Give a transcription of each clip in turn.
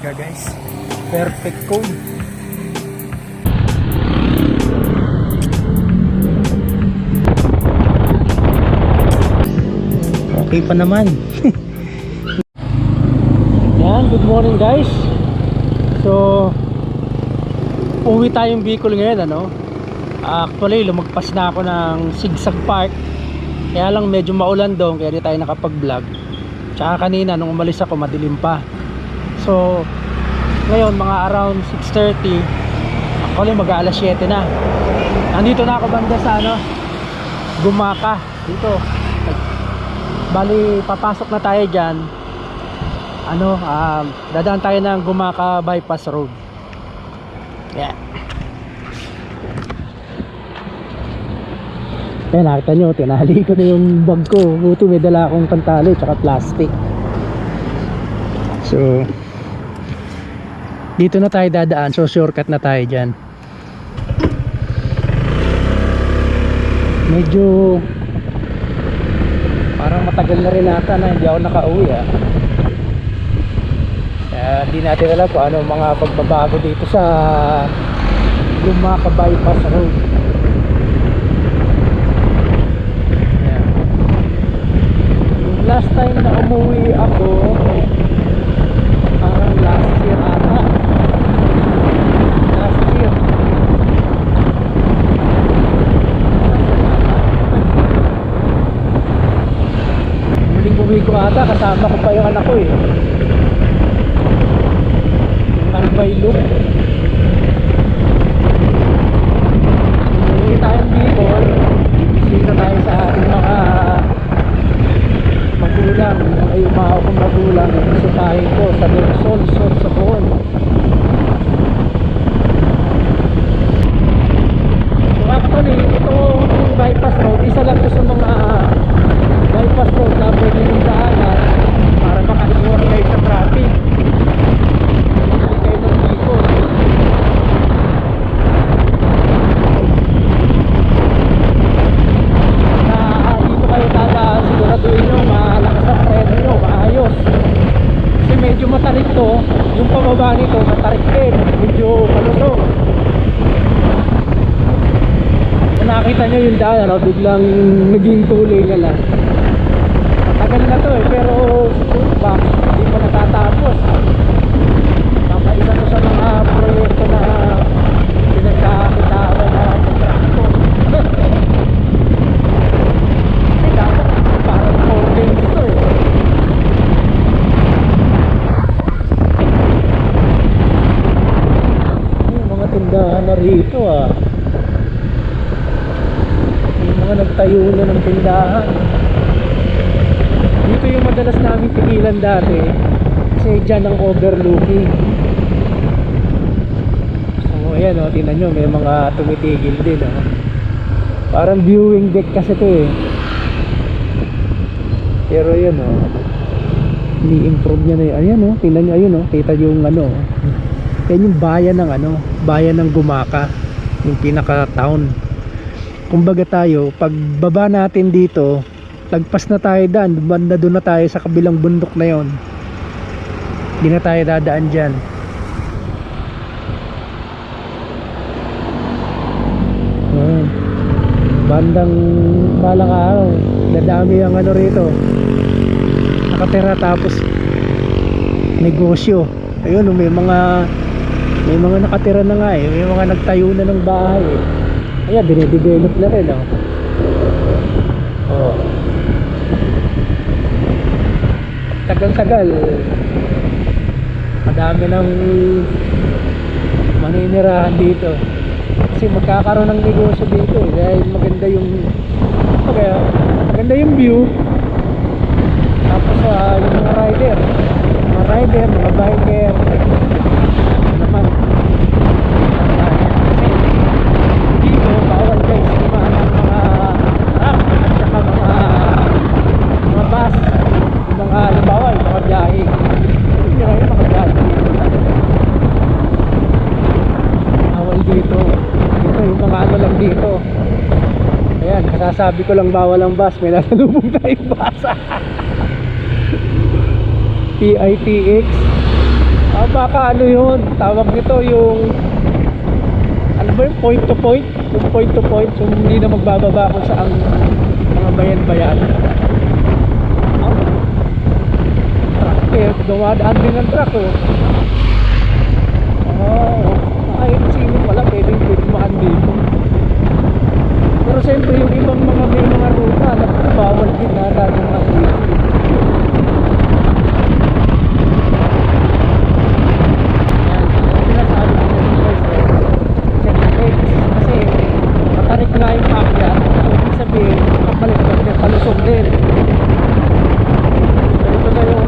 talaga guys. Perfect code. Okay pa naman. Yan, good morning guys. So, uwi tayong Bicol ngayon ano. Actually, lumagpas na ako ng Sigsag Park. Kaya lang medyo maulan doon kaya di tayo nakapag-vlog. Tsaka kanina nung umalis ako madilim pa. So, ngayon mga around 6.30 Actually mag alas 7 na. Nandito na ako banda sa ano Gumaka Dito. Bali papasok na tayo dyan. Ano um, Dadaan tayo ng Gumaka Bypass Road. Yeah. Ayan nakita nyo Tinali ko na yung bag ko. Buti may dala akong pantalo Tsaka plastic. So dito na tayo dadaan. So shortcut na tayo dyan. Medyo parang matagal na rin ata na hindi ako nakauwi ah. Kaya hindi natin alam kung ano mga pagbabago dito sa Lumaka Bypass Road. Ayan. Last time na umuwi ako parang last year ata last year muling uwi ko ata kasama ko pa yung anak ko eh. Yung Albay Loop uwi tayong Bicol bisita tayo sa ating mga magulang. Ay umao kong magulang. Bisitahin ko sa Luzon, Sol, sa Bohol so actually ito yung bypass road. Isa lang to sa mga bypass road na pwede yung daanan para makaiwas kayo sa traffic hindi kayo ng Bicol na dito kayo dadaan siguraduhin nyo malakas ang preno nyo maayos kasi medyo matarik to yung pababa nito matarik din medyo malusog nyo yung daan ano, biglang naging tuloy na lang matagal na to eh pero ba, hindi pa natatapos Tama isa to sa mga proyekto na pinagkakitaan na kontrakto parang 4 lanes to eh. Yung mga tindahan na rito ah. Yung nagtayo na ng tindahan. Dito yung madalas namin pigilan dati. Kasi dyan ang overlooking. So ayan o, oh, tingnan nyo, may mga tumitigil din oh. Parang viewing deck kasi to eh. Pero yun oh. Ni-improve niya na yun. Ayan oh, tingnan nyo ayun oh. Kita yung ano. oh. Yan yung bayan ng ano, bayan ng Gumaka. Yung pinaka town. Kumbaga tayo, pag baba natin dito, lagpas na tayo daan, banda doon na tayo sa kabilang bundok na yon. Hindi na tayo dadaan dyan. Ayan. Bandang balang araw, dadami ang ano rito. Nakatira tapos negosyo. Ayun, may mga may mga nakatira na nga eh. May mga nagtayo na ng bahay eh. Ayan, dinedevelop na rin oh. Oh. Tagal-tagal. Madami ng maninirahan dito. Kasi magkakaroon ng negosyo dito eh. Dahil maganda yung kaya maganda yung view. Tapos ah, yung mga rider. Mga rider, mga biker. Naman. Kasi dito bawal guys dumaan ang mga truck at saka mga mga bus yung mga halimbawa yung mga biyahe hindi na yung mga biyahe bawal dito dito yung mga ano lang dito kasasabi ko lang bawal ang bus may nasalubong tayong bus PITX Ah, baka ano yun, tawag nito yung ano ba yung point to point? Yung point to point, yung hindi na magbababa kung saan mga bayan-bayan. Ah, truck eh, dumadaan din ng truck oh. Oh, ay, sino pala pwede pwede maan dito. Pero siyempre yung ibang mga may mga ruta, alam ko bawal din na ng mga dito. Yan, yung sinasabi ko na guys, check the eggs. Kasi matarik nga yung akya. So, ibig sabihin, kapalit ka din, palusog din. So, ito na yung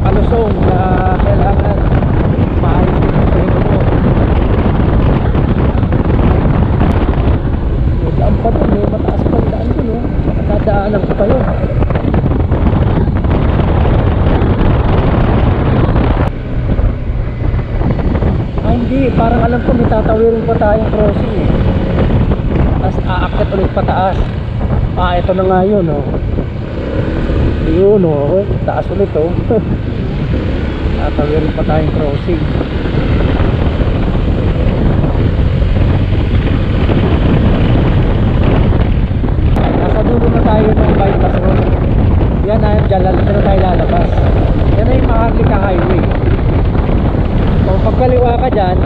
palusog na kailangan maayos din yung preno mo. May daan pa dun, may mataas pa yung daan dun, oh. Nakadaanan ko pa yun. Ah, hindi. Parang alam ko may tatawirin pa tayong crossing eh. Tapos aakyat ulit pataas. Ah, ito na nga yun oh. Yun oh. Taas ulit oh. tatawirin pa tayong crossing. Nasa dulo na tayo ng bypass road. Yan na, dyan lang dyan na tayo lalabas. Yan na yung Maharlika Highway. Kung pagkaliwa ka dyan,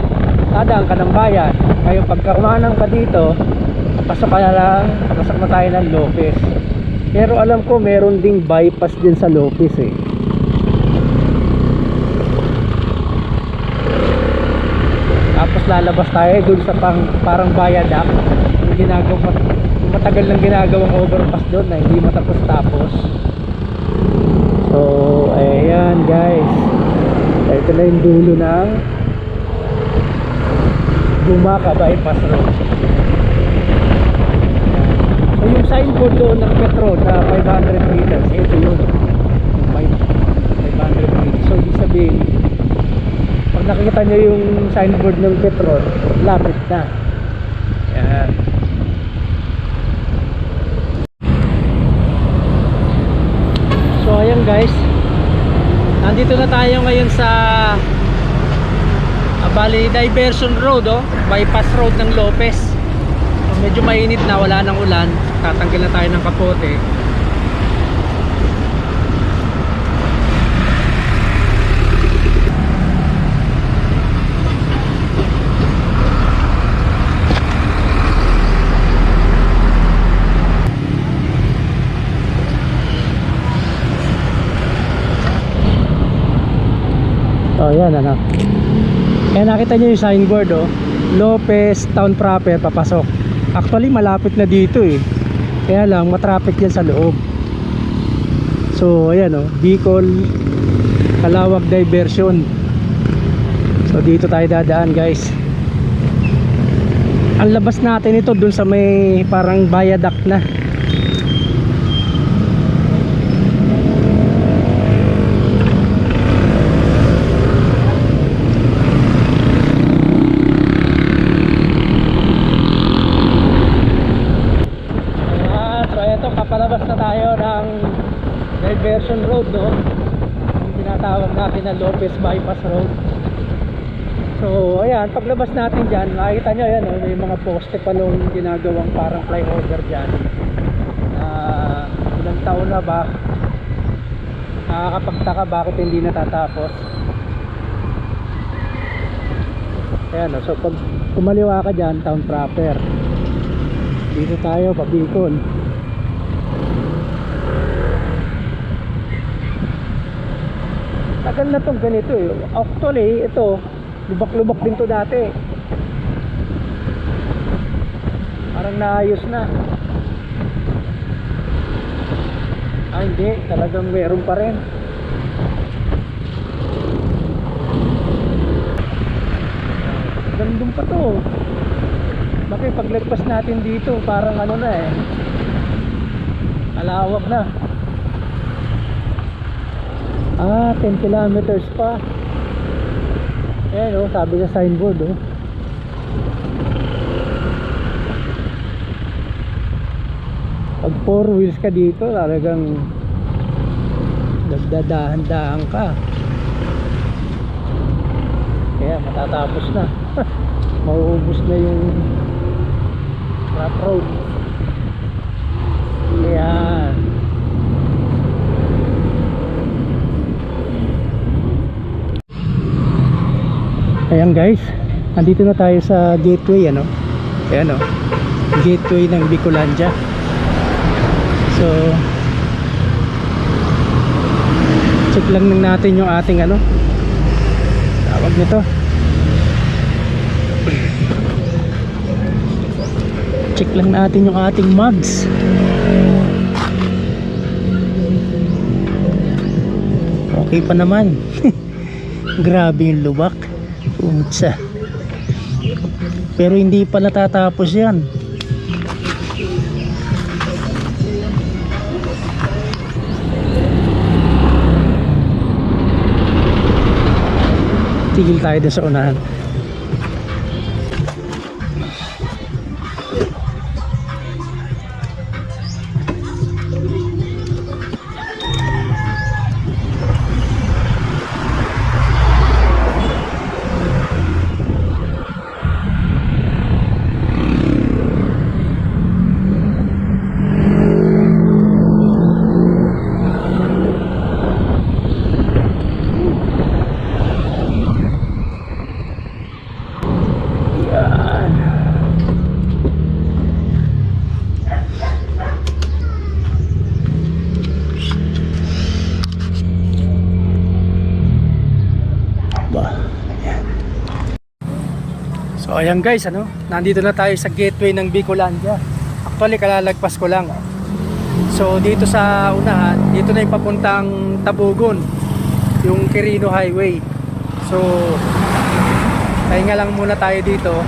dadaan ka bayan. Ngayon pagka umanang ka dito, pasok ka na lang, pasok na tayo ng Lopez. Pero alam ko meron ding bypass din sa Lopez eh. Tapos lalabas tayo dun sa pang, parang viaduct. Yung ginagawa, matagal lang ginagawang overpass doon na hindi matapos-tapos. So, ayan guys. Ito na yung dulo ng Bumaka Bypass Road. So yung signboard doon ng Petro na 500 meters, ito yun. Yung may 500 meters. So ibig sabihin, pag nakikita nyo yung signboard ng Petro, lapit na. Yan. So ayan guys, Nandito na tayo ngayon sa Bali Diversion Road oh, bypass road ng Lopez. So, medyo mainit na, wala nang ulan. Tatanggal na tayo ng kapote. Oh, yan ano. Kaya nakita niyo yung signboard oh. Lopez Town proper papasok. Actually malapit na dito eh. Kaya lang matraffic yan sa loob. So ayan oh, Bicol Kalawag Diversion. So dito tayo dadaan guys. Ang labas natin ito dun sa may parang viaduct na. Ayan, so ito kapalabas na tayo ng diversion road no yung tinatawag natin na Lopez Bypass Road. So ayan paglabas natin dyan makikita nyo ayan oh, may mga poste pa nung ginagawang parang flyover dyan. Na ilang taon na ba? Nakakapagtaka bakit hindi natatapos. Ayan oh, so pag kumaliwa ka dyan town proper. Dito tayo pabikon tagal na tong ganito eh. Actually ito lubak lubak din to dati. Parang naayos na. Ah hindi. Talagang meron pa rin. Gandun pa to. Bakit paglagpas natin dito parang ano na eh. Alawak na ah 10 kilometers pa. Ayan oh sabi sa signboard oh. Pag 4 wheels ka dito talagang nagdadahan-dahan ka. Matatapos na. Mauubos na yung rough road. Ayan ayan guys. Nandito na tayo sa gateway ano? Ayan o gateway ng Bicolandia. So check lang ng natin yung ating ano? Tawag nito. Check lang natin yung ating mugs. Okay pa naman. Grabe yung lubak Putsa. pero hindi pa natatapos yan tigil tayo sa unahan ayan guys, ano? Nandito na tayo sa gateway ng Bicolandia. Actually kalalagpas ko lang. So dito sa unahan, dito na yung papuntang Tabugon, yung Quirino Highway. So pahinga lang muna tayo dito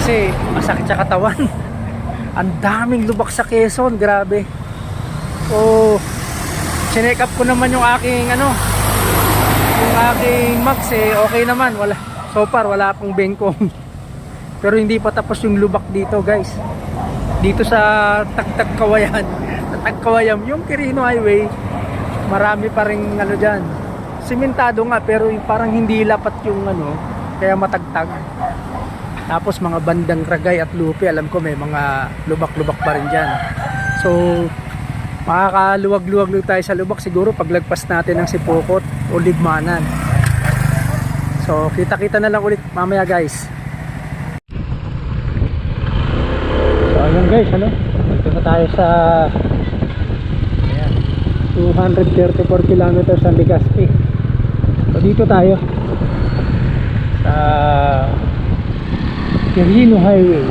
kasi masakit sa katawan ang daming lubak sa Quezon grabe so chinek up ko naman yung aking ano yung aking max eh okay naman wala so far wala pang bengkong. Pero hindi pa tapos yung lubak dito guys. Dito sa Tagtag Kawayan. Sa Tagkawayan yung Quirino Highway marami pa rin ano dyan. Simentado nga pero parang hindi lapat yung ano kaya matagtag. Tapos mga bandang Ragay at Lupi alam ko may mga lubak-lubak pa rin dyan. So makakaluwag-luwag tayo sa lubak. Siguro paglagpas natin ng Sipokot o Ligmanan so kita-kita na lang ulit mamaya guys. So ayun guys ano? Dito na tayo sa ayan, 234 kilometers ang Legazpi. So dito tayo sa Quirino Highway.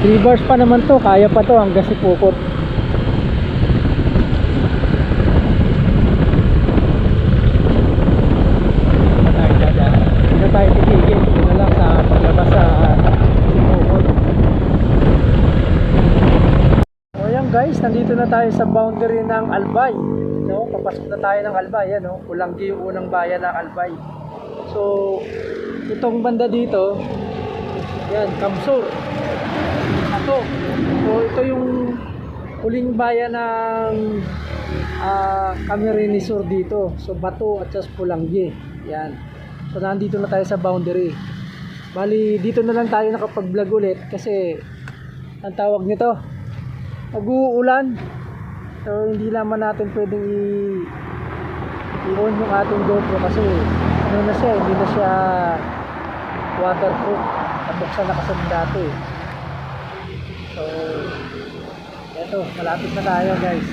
3 bars pa naman to kaya pa to hanggang si Pukot Dito na tayo dadaan. Dito na tayo titigil dito na lang sa paglabas sa Sipukot so ayan guys nandito na tayo sa boundary ng Albay no? papasok na tayo ng Albay yan, no? Ulanggi yung unang bayan ng Albay. So itong banda dito yan Kamsur. Ato so ito yung huling bayan ng uh, Camarines Sur dito. So Bato at sas Pulanggi yan. So nandito na tayo sa boundary. Bali dito na lang tayo nakapag vlog ulit kasi ang tawag nito nag-uulan so hindi naman natin pwedeng i i-on yung ating GoPro kasi ano na siya, hindi na siya waterproof. Nabuksan na kasi dati. So eto, malapit na tayo guys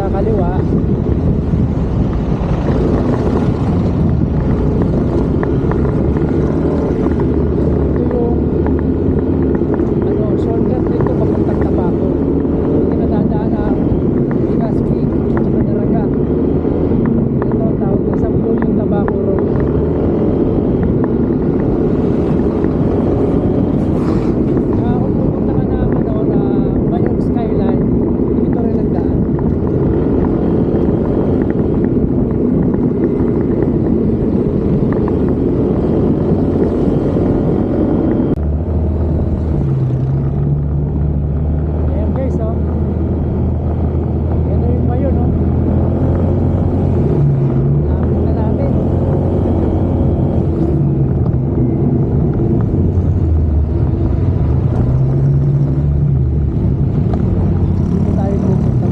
sa kaliwa. Ito yung ano, shortcut dito papuntang Tabaco. Hindi na dadaan ang Legazpi at saka Daraga. Ito ang tawag na Sampul yung Tabaco Road. Kaya kung pupunta ka na ano, na Bayog Skyline, dito rin ang daan. Ayan guys, oh. Yan na yung mayon, oh. Lapit na natin. Dito tayo pupunta.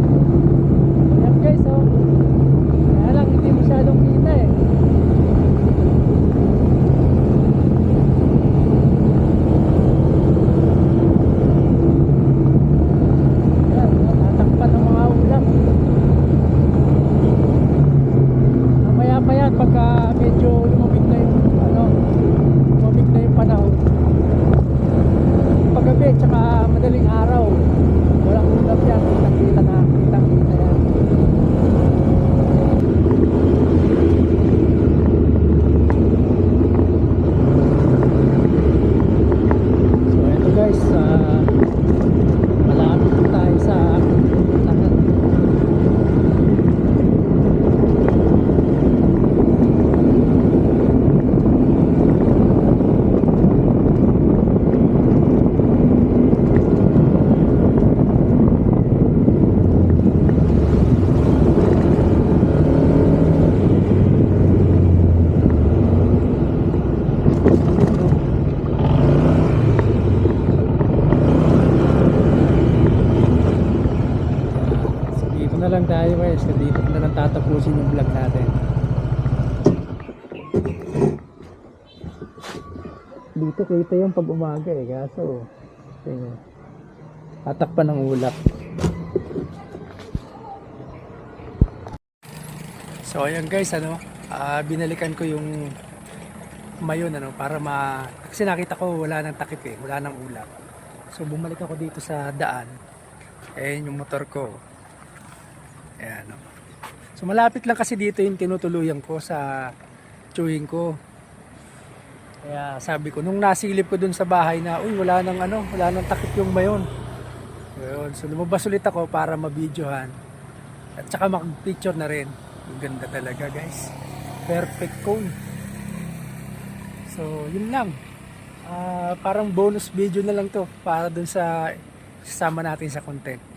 Ayan guys, oh. Kaya lang, hindi masyadong kita eh. Ayan, tatakpan ng mga ulap. Mamaya pa yan, pagka medyo lumamig na yung, ano, lumamig na yung panahon. Paggabi, tsaka madaling araw, walang ulap yan, kitang-kita na, kitang-kita yan. So ito guys, ah malapit na tayo sa tanan. So dito na lang tayo guys, so dito na lang tatapusin yung vlog natin. Dito kita yung pag umaga eh, kaso tingnan. Tatakpan ng ulap. So ayan guys, ano, ah, binalikan ko yung mayon ano para ma kasi nakita ko wala nang takip eh, wala nang ulap. So bumalik ako dito sa daan. Ayan yung motor ko. Ayan. no. So malapit lang kasi dito yung tinutuluyan ko sa chewing ko. Kaya sabi ko, nung nasilip ko dun sa bahay na, uy, wala nang ano, wala nang takip yung mayon. Ayun. So lumabas ulit ako para mabidyohan. At saka mag-picture na rin. Ang ganda talaga guys. Perfect cone. So yun lang. Ah, parang bonus video na lang to para dun sa sasama natin sa content.